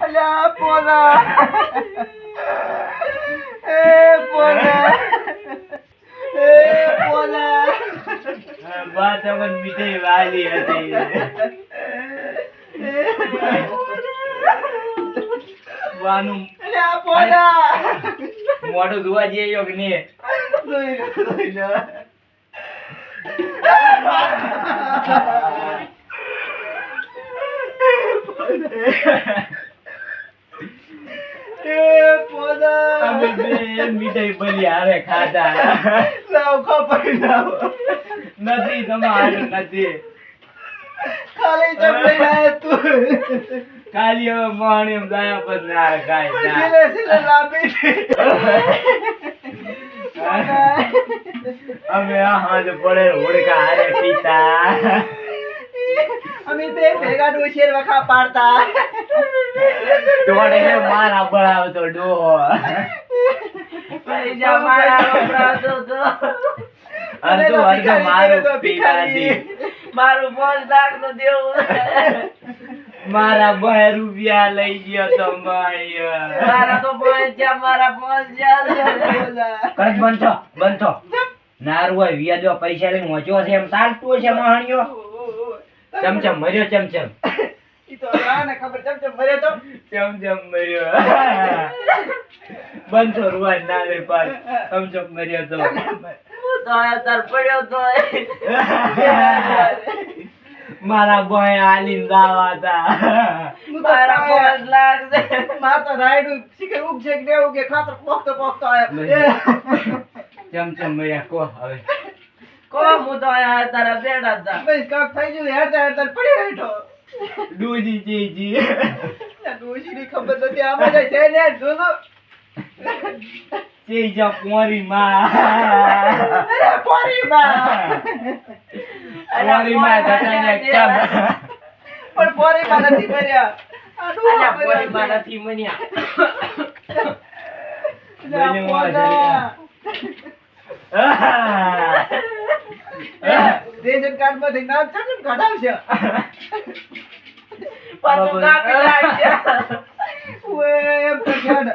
અલ્યા પોલા એ પોલા એ પોલા બા તમને મીઠાઈ વાલી હતી. વાનું અલ્યા પોલા મોઢું ધોવા જઈએ કે નહીં? જોઈ લો જોઈ લો એ પોલા અમે બે મીઠાઈ ભલી હારે ખાધા લાવ ખપાઈ લાવ નથી તમારું નથી ખાલી ચપડી લાય તું ખાલી હવે મોહણી એમ દયા પર ના ખાય ના. સિલે સિલે લાંબી અમે આ હાજ પડે હોડકા હારે પીતા અમે તે ભેગા ડોશેર વખા પાડતા. ડોડે મારા બળાવતો ડોહો. પૈસા મારા વપરાતો તો. મારું દેવું. બે રૂપિયા લઈ ગયો તો મારા તો પાંચ મારા બંધો નારું હોય વ્યાજો પૈસા લઈને મોચો છે એમ ચાલતું છે મહાણીઓ. ચમચમ મર્યો ચમચમ ઈ તો આને ખબર ચમચમ મર્યો તો? ચમચમ મર્યો. બંધો રૂવા ના રે પાર ચમચમ મર્યો તો. હું તો અત્યારે પડ્યો તો મારા બોય આલીન દાવાતા હું તો મારા બોસ છે માર તો રાયડું શીખર ઉગશે કે દેવું કે ખાતર પોખતો પોખતો આયા ચમચમ મર્યા કો હવે. કો હું તો અહીંયા અત્યારે બેઠા હતા બસ કાક થઈ ગયું હેડતા હેડતા પડી હેઠો. ડૂજી ચીજી ડોશીની ખબર નથી આમાં જાય છે ને જોજો. ચીજા પોરી માં અરે પોરી માં પોરી માં જતાને ચમ પણ પોરી માં નથી કર્યા આ ડોહા અલ્યા કર્યા પોરી માં નથી મન્યા છે. રેશન કાર્ડમાંથી નામ છે કઢાવશે પાછું કાપી નાખજે. ઓએ એમ તો યાદ.